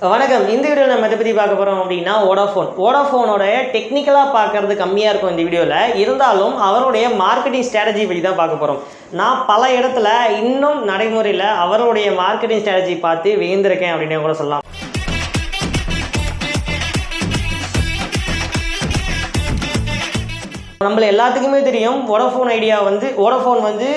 வணக்கம். இந்த வீடியோவில் நம்ம எதை பற்றி பார்க்க போகிறோம் அப்படின்னா ஓடாஃபோன் ஓடாஃபோனோட டெக்னிக்கலாக பார்க்கறது கம்மியாக இருக்கும் இந்த வீடியோவில் இருந்தாலும் அவருடைய மார்க்கெட்டிங் ஸ்ட்ராட்டஜி பற்றி தான் பார்க்க போகிறோம் நான் பல இடத்துல இன்னும் நடைமுறையில் அவருடைய மார்க்கெட்டிங் ஸ்ட்ராட்டஜி பார்த்து வியந்திருக்கேன் அப்படின்னு கூட சொல்லலாம். நம்மள எல்லாத்துக்குமே தெரியும் வோடஃபோன் ஐடியா வந்து வோடஃபோன் வந்து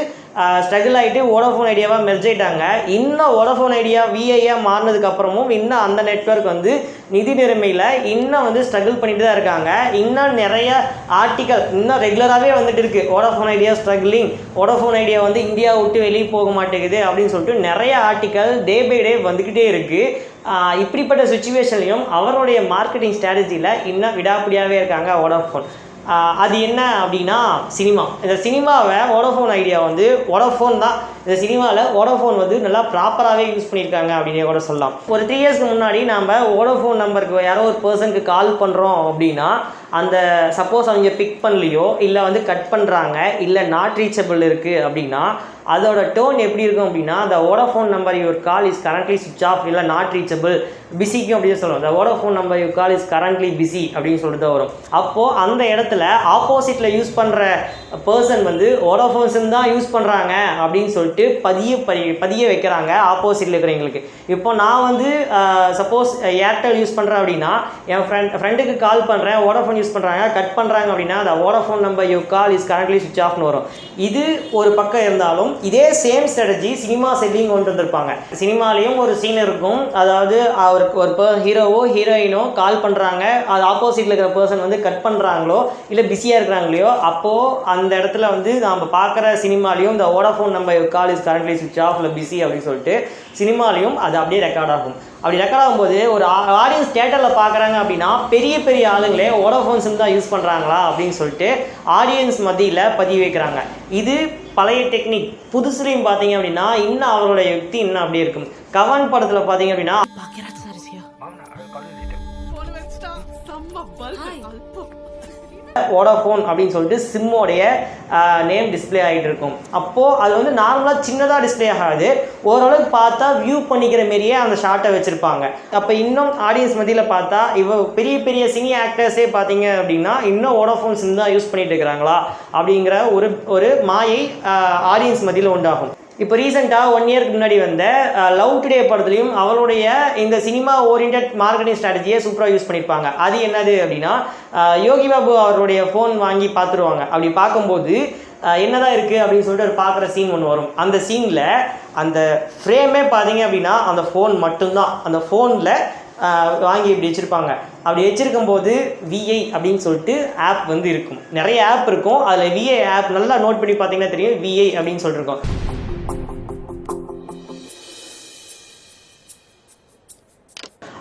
ஸ்ட்ரகிள் ஆகிட்டு வோடஃபோன் ஐடியாவாக மெர்ஜாயிட்டாங்க இன்னும் ஓடோஃபோன் ஐடியா விஐயாக மாறினதுக்கப்புறமும் இன்னும் அந்த நெட்வொர்க் வந்து நிதி நிலைமையில் இன்னும் வந்து ஸ்ட்ரகிள் பண்ணிட்டு தான் இருக்காங்க. இன்னும் நிறைய ஆர்டிக்கல் இன்னும் ரெகுலராகவே வந்துட்டு இருக்கு. Vodafone Idea struggling Vodafone Idea வந்து இந்தியா விட்டு வெளியே போக மாட்டேங்குது அப்படின்னு சொல்லிட்டு நிறைய ஆர்டிக்கல் டே பை டே வந்துக்கிட்டே இருக்குது இப்படிப்பட்ட சுச்சுவேஷன்லையும் அவருடைய மார்க்கெட்டிங் ஸ்ட்ராட்டஜியில் இன்னும் விடாப்பிடியாகவே இருக்காங்க வோடாஃபோன் அது என்ன அப்படின்னா சினிமா. இந்த சினிமாவை ஓடோஃபோன் ஐடியா வந்து ஓடோஃபோன் தான். இந்த சினிமாவில் ஓடோஃபோன் வந்து நல்லா ப்ராப்பராகவே யூஸ் பண்ணியிருக்காங்க அப்படின்னு கூட சொல்லலாம். ஒரு த்ரீ இயர்ஸ்க்கு முன்னாடி நாம் ஓடோஃபோன் நம்பருக்கு யாரோ ஒரு பர்சனுக்கு கால் பண்ணுறோம் அப்படின்னா அந்த சப்போஸ் அவங்க பிக் பண்ணலையோ இல்லை வந்து கட் பண்ணுறாங்க இல்லை நாட் ரீச்சபிள் இருக்குது அப்படின்னா அதோட டோன் எப்படி இருக்கும் அப்படின்னா அந்த Vodafone number your call is currently switch off இல்லை நாட் ரீச்சபிள் பிஸிக்கும் அப்படின்னு சொல்லுவோம். அந்த Vodafone number your call is currently busy அப்படின்னு சொல்லிட்டு தான் வரும். அப்போது அந்த இடத்துல ஆப்போசிட்டில் யூஸ் பண்ணுற பர்சன் வந்து வோடோஃபோன் சிம் தான் யூஸ் பண்ணுறாங்க அப்படின்னு சொல்லிட்டு பதிய பதி பதிய வைக்கிறாங்க ஆப்போசிட்டில் இருக்கிறவங்களுக்கு. இப்போ நான் வந்து சப்போஸ் ஏர்டெல் யூஸ் பண்ணுறேன் அப்படின்னா என் ஃப்ரெண்ட் ஃப்ரெண்டுக்கு கால் பண்ணுறேன் ஓடோஃபோன் யூஸ் பண்ணுறாங்க கட் பண்ணுறாங்க அப்படின்னா அந்த Vodafone number you call is currently switch ஆஃப்னு வரும். இது ஒரு பக்கம் இருந்தாலும் இதே சேம் ஸ்ட்ராட்டஜி சினிமா செல்லிங் கொண்டு வந்திருப்பாங்க. சினிமாலேயும் ஒரு சீன் இருக்கும். அதாவது அவருக்கு ஒரு பர் ஹீரோவோ ஹீரோயினோ கால் பண்ணுறாங்க அது ஆப்போசிட்டில் இருக்கிற பர்சன் வந்து கட் பண்ணுறாங்களோ இல்லை பிஸியாக இருக்கிறாங்களையோ அப்போது அந்த இடத்துல வந்து நாம் பார்க்குற சினிமாலையும் இந்த ஓடாஃபோன் நம்ம call is currently switch off இல்லை பிஸி அப்படின்னு சொல்லிட்டு சினிமாலையும் அது அப்படியே ரெக்கார்ட் ஆகும். அப்படி ரெக்கார்ட் ஆகும்போது ஒரு ஆடியன்ஸ் தேட்டரில் பார்க்குறாங்க அப்படின்னா பெரிய பெரிய ஆளுங்களே வோடாஃபோன் சிம் தான் யூஸ் பண்ணுறாங்களா அப்படின்னு சொல்லிட்டு ஆடியன்ஸ் மத்தியில் பதிவு வைக்கிறாங்க. இது பழைய டெக்னிக் புதுசுலையும் பார்த்தீங்க அப்படின்னா இன்னும் அவரோட யுக்தி இன்னும் அப்படியே இருக்கும். கவன் படத்தில் பார்த்தீங்க அப்படின்னா வோடாஃபோன் அப்படின்னு சொல்லிட்டு சிம்மோடைய நேம் டிஸ்ப்ளே ஆகிட்டு இருக்கும். அப்போது அது வந்து நார்மலாக சின்னதாக டிஸ்ப்ளே ஆகாது. ஓரளவுக்கு பார்த்தா வியூ பண்ணிக்கிற மாரியே அந்த ஷார்ட்டை வச்சுருப்பாங்க. அப்போ இன்னும் ஆடியன்ஸ் மத்தியில் பார்த்தா இவ பெரிய பெரிய சினி ஆக்டர்ஸே பார்த்தீங்க அப்படின்னா இன்னும் வோடாஃபோன் சிம் தான் யூஸ் பண்ணிட்டு இருக்கிறாங்களா அப்படிங்கிற ஒரு ஒரு மாயை ஆடியன்ஸ் மத்தியில் உண்டாகும். இப்போ ரீசெண்டாக ஒன் இயருக்கு முன்னாடி வந்த லவ் டுடே படத்துலையும் அவருடைய இந்த சினிமா ஓரியன்ட் மார்க்கெட்டிங் ஸ்ட்ராட்டஜியை சூப்பராக யூஸ் பண்ணியிருப்பாங்க அது என்னது அப்படின்னா யோகி பாபு அவருடைய ஃபோன் வாங்கி பார்த்துருவாங்க அப்படி பார்க்கும்போது என்னதான் இருக்குது அப்படின்னு சொல்லிட்டு ஒரு பார்க்குற சீன் ஒன்று வரும். அந்த சீனில் அந்த ஃப்ரேமே பார்த்தீங்க அப்படின்னா அந்த ஃபோன் மட்டும்தான். அந்த ஃபோனில் வாங்கி இப்படி வச்சுருப்பாங்க. அப்படி வச்சுருக்கும் போது விஐ அப்படின்னு சொல்லிட்டு ஆப் வந்து இருக்கும். நிறைய ஆப் இருக்கும். அதில் விஐ ஆப் நல்லா நோட் பண்ணி பார்த்தீங்கன்னா தெரியும். விஐ அப்படின்னு சொல்லிருக்கோம்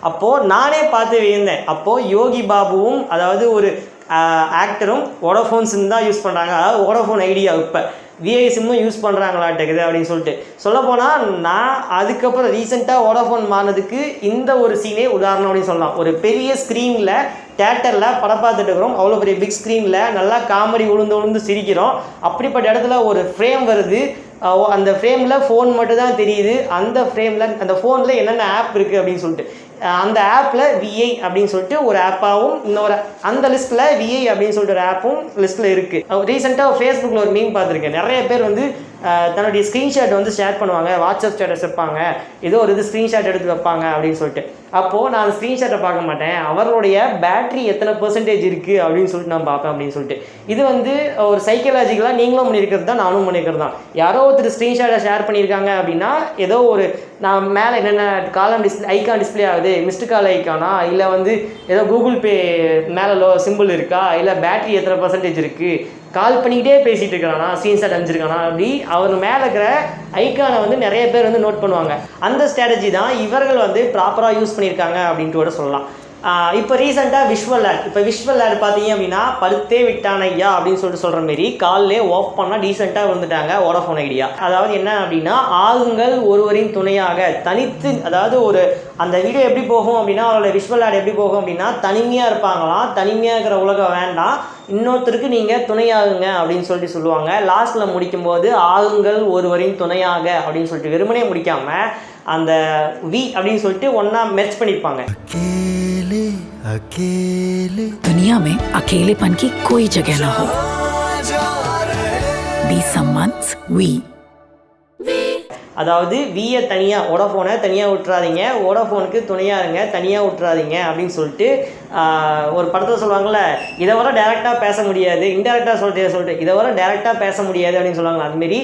அப்போது நானே பார்த்து வியந்தேன். அப்போது யோகி பாபுவும் அதாவது ஒரு ஆக்டரும் வோடோஃபோன் சிம் தான் யூஸ் பண்ணுறாங்க அதாவது வோடோஃபோன் ஐடியா இப்போ. விஐ சிம்மும் யூஸ் பண்ணுறாங்களாட்டுக்குது அப்படின்னு சொல்லிட்டு. சொல்லப்போனால் நான் அதுக்கப்புறம் ரீசெண்டாக வோடோஃபோன் மாறினதுக்கு இந்த ஒரு சீனே உதாரணம் அப்படின்னு சொல்லலாம். ஒரு பெரிய ஸ்க்ரீனில் தேட்டரில் படம் பார்த்துட்டு இருக்கிறோம். அவ்வளோ பெரிய பிக் ஸ்க்ரீனில் நல்லா காமெடி உளுந்து உளுந்து சிரிக்கிறோம். அப்படிப்பட்ட இடத்துல ஒரு ஃப்ரேம் வருது. அந்த ஃப்ரேமில் ஃபோன் மட்டும் தான் தெரியுது. அந்த ஃப்ரேமில் அந்த ஃபோனில் என்னென்ன ஆப் இருக்குது அப்படின்னு சொல்லிட்டு. அந்த ஆப்பில் விஐ அப்படின்னு சொல்லிட்டு ஒரு ஆப்பாகவும் இன்னொரு அந்த லிஸ்ட்டில் விஐ அப்படின்னு சொல்லிட்டு ஒரு ஆப்பும் லிஸ்ட்டில் இருக்குது ரீசெண்டாக ஃபேஸ்புக்கில் ஒரு மீன் பார்த்துருக்கேன். நிறைய பேர் வந்து தன்னுடைய ஸ்க்ரீன்ஷாட் வந்து ஷேர் பண்ணுவாங்க வாட்ஸ்அப் ஸ்டேட்டஸ் வைப்பாங்க ஏதோ ஒரு இது ஸ்க்ரீன்ஷாட் எடுத்து வைப்பாங்க அப்படின்னு சொல்லிட்டு. அப்போது நான் ஸ்க்ரீன்ஷாட்டை பார்க்க மாட்டேன். அவர்களுடைய பேட்டரி எத்தனை பர்சன்டேஜ் இருக்குது அப்படின்னு சொல்லிட்டு நான் பார்ப்பேன் அப்படின்னு சொல்லிட்டு. இது வந்து ஒரு சைக்கலாஜிக்கலாக நீங்களும் பண்ணியிருக்கிறது தான் நானும் பண்ணியிருக்கிறது தான். யாரோ ஒருத்தர் ஸ்க்ரீன்ஷாட்டை ஷேர் பண்ணியிருக்காங்க அப்படின்னா ஏதோ ஒரு நான் மேலே என்னென்ன காலம் டிஸ்பிளே ஐக்கான் டிஸ்ப்ளே ஆகுது மிஸ்டு கால் ஐக்கானா இல்லை வந்து ஏதோ கூகுள் பே மேலே லோ சிம்பிள் இருக்கா இல்லை பேட்டரி எத்தனை பர்சன்டேஜ் இருக்குது கால் பண்ணிக்கிட்டே பேசிகிட்டு இருக்கானா ஸ்க்ரீன்ஷாட் அடைஞ்சிருக்கானா அப்படி அவர் மேலே இருக்கிற ஐக்கானை வந்து நிறைய பேர் வந்து நோட் பண்ணுவாங்க. அந்த ஸ்ட்ராட்டஜி தான் இவர்கள் வந்து ப்ராப்பராக யூஸ் பண்ணியிருக்காங்க அப்படின்ட்டு கூட சொல்லலாம். இப்போ ரீசெண்டாக விஷுவல் ஆட் இப்போ விஷுவல் ஆட் பார்த்தீங்க அப்படின்னா பருத்தே விட்டான் ஐயா அப்படின்னு சொல்லிட்டு சொல்கிற மாரி காலிலே ஆஃப் பண்ணால் டீசெண்டாக வந்துட்டாங்க வோடஃபோன் ஐடியா அதாவது என்ன அப்படின்னா ஆகுங்கள் ஒருவரின் துணையாக தனித்து அதாவது ஒரு அந்த வீடியோ எப்படி போகும் அப்படின்னா அவரோட விஷுவல் ஆட் எப்படி போகும் அப்படின்னா தனிமையாக இருப்பாங்களாம். தனிமையாக இருக்கிற உலகம் வேண்டாம். இன்னொருத்தருக்கு நீங்கள் துணையாகுங்க அப்படின்னு சொல்லிட்டு சொல்லுவாங்க. லாஸ்ட்டில் முடிக்கும்போது ஆகுங்கள் ஒருவரின் துணையாக அப்படின்னு சொல்லிட்டு வெறுமனே முடிக்காமல் அந்த வி அப்படின்னு சொல்லிட்டு ஒன்றா மெர்ச் பண்ணியிருப்பாங்க अकेले। दुनिया में अकेलेपन की कोई जगह ना हो। बी सम वी அதாவது வியை தனியாக ஒடஃபோனை தனியாக விட்டுறாதீங்க. ஒடஃபோனுக்கு துணையாக இருங்க தனியாக விட்டுறாதீங்க அப்படின்னு சொல்லிட்டு ஒரு படத்தில் சொல்லுவாங்கள்ல இதை வர டேரெக்டாக பேச முடியாது இன்டெரக்டாக சொல்லிட்டு சொல்லிட்டு இதை வர டேரெக்டாக பேச முடியாது அப்படின்னு சொல்லுவாங்க. அதுமாரி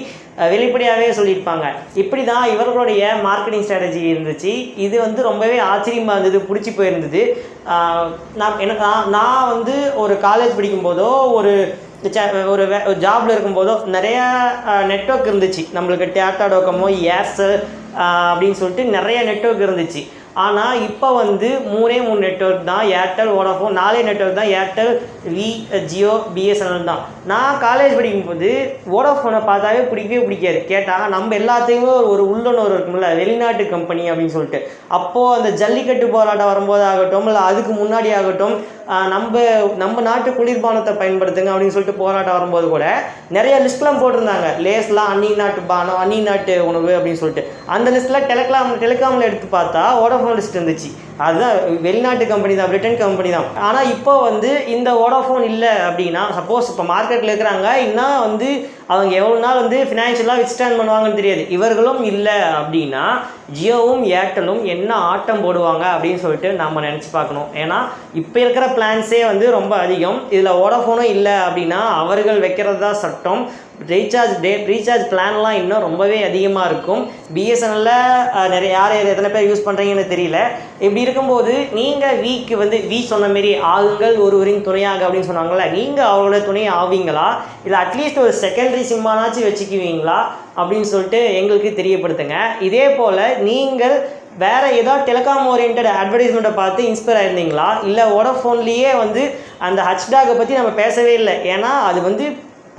வெளிப்படையாகவே சொல்லியிருப்பாங்க. இப்படி தான் இவர்களுடைய மார்க்கெட்டிங் ஸ்ட்ராட்டஜி இருந்துச்சு. இது வந்து ரொம்பவே ஆச்சரியமாக இருந்தது பிடிச்சி போயிருந்தது. நான் எனக்கு நான் நான் வந்து ஒரு காலேஜ் படிக்கும்போதோ ஒரு ஒரு வே ஒரு ஜாபில் இருக்கும்போதோ நிறையா நெட்ஒர்க் இருந்துச்சு. நம்மளுக்கு டேட்டா டோக்கமோ ஏர்ஸு அப்படின்னு சொல்லிட்டு நிறைய நெட்ஒர்க் இருந்துச்சு. ஆனால் இப்போ வந்து மூணே மூணு நெட்ஒர்க் தான். ஏர்டெல் ஓடாஃபோன் நாலே நெட்ஒர்க் தான். ஏர்டெல் வி ஜியோ பிஎஸ்என்எல் தான். நான் காலேஜ் படிக்கும்போது வோடாஃபோனை பார்த்தாவே பிடிக்கவே பிடிக்காது. கேட்டால் நம்ம எல்லாத்தையுமே ஒரு உள்ளுணர்வு இருக்கும்ல வெளிநாட்டு கம்பெனி அப்படின்னு சொல்லிட்டு. அப்போது அந்த ஜல்லிக்கட்டு போராட்டம் வரும்போது ஆகட்டும் இல்லை அதுக்கு முன்னாடி ஆகட்டும் நம்ம நம்ம நாட்டு குளிர்பானத்தை பயன்படுத்துங்க அப்படின்னு சொல்லிட்டு போராட்டம் வரும்போது கூட நிறைய லிஸ்ட்லாம் போட்டிருந்தாங்க. லேஸ்லாம் அன்னி நாட்டு பானம் அன்னி நாட்டு உணவு அப்படின்னு சொல்லிட்டு. அந்த லிஸ்ட்டில் டெலக்லாம் டெலிகாமில் எடுத்து பார்த்தா வோடாஃபோன் லிஸ்ட் இருந்துச்சு. அதுதான் வெளிநாட்டு கம்பெனி தான் பிரிட்டன் கம்பெனி தான். ஆனால் இப்போ வந்து இந்த வோடாஃபோன் இல்லை அப்படின்னா சப்போஸ் இப்போ மார்க்கெட்டில் இருக்கிறாங்க இன்னும் வந்து அவங்க எவ்வளோ நாள் வந்து ஃபினான்ஷியலாக வித்ஸ்டாண்ட் பண்ணுவாங்கன்னு தெரியாது. இவர்களும் இல்லை அப்படின்னா ஜியோவும் ஏர்டெலும் என்ன ஆட்டம் போடுவாங்க அப்படின்னு சொல்லிட்டு நம்ம நினச்சி பார்க்கணும். ஏன்னா இப்போ இருக்கிற பிளான்ஸே வந்து ரொம்ப அதிகம். இதில் ஓடாஃபோனும் இல்லை அப்படின்னா அவர்கள் வைக்கிறது தான் சட்டம். ரீசார்ஜ் டே ரீசார்ஜ் பிளான்லாம் இன்னும் ரொம்பவே அதிகமாக இருக்கும். பிஎஸ்என்எல்லில் நிறைய யார் எத்தனை பேர் யூஸ் பண்ணுறீங்கன்னு தெரியல. இப்படி இருக்கும்போது நீங்கள் வீக்கு வந்து வி சொன்ன மாரி ஆகுங்கள் ஒருவரின் துணையாக அப்படின்னு சொன்னாங்களே நீங்கள் அவரோட துணை ஆவீங்களா? இல்லை அட்லீஸ்ட் ஒரு செகண்டரி சிம்மானாச்சும் வச்சுக்குவீங்களா? அப்படின்னு சொல்லிட்டு எங்களுக்கு தெரியப்படுத்துங்க. இதே போல் நீங்கள் வேறு ஏதாவது டெலிகாம் ஓரியன்ட் அட்வர்டைஸ்மெண்ட்டை பார்த்து இன்ஸ்பயர் ஆயிருந்தீங்களா? இல்லை வோடஃபோன்லேயே வந்து அந்த ஹச்டாகை பற்றி நம்ம பேசவே இல்லை. ஏன்னா அது வந்து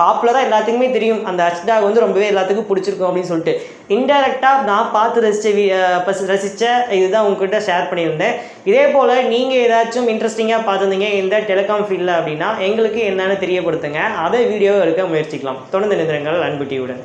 பாப்புலராக எல்லாத்துக்குமே தெரியும். அந்த ஹச்டாக் வந்து ரொம்பவே எல்லாத்துக்கும் பிடிச்சிருக்கும் அப்படின்னு சொல்லிட்டு. இன்டெரக்டாக நான் பார்த்து ரசித்த வி ரசித்த இதுதான் உங்ககிட்ட ஷேர் பண்ணியிருந்தேன். இதே போல் நீங்கள் ஏதாச்சும் இன்ட்ரெஸ்டிங்காக பார்த்துருந்தீங்க இந்த டெலிகாம் ஃபீல்டில் அப்படின்னா எங்களுக்கு என்னென்னு தெரியப்படுத்துங்க. அதை வீடியோ எடுக்க முயற்சிக்கலாம். தொடர்ந்து நிறுவனங்கள் அன்பு டிவியுடன்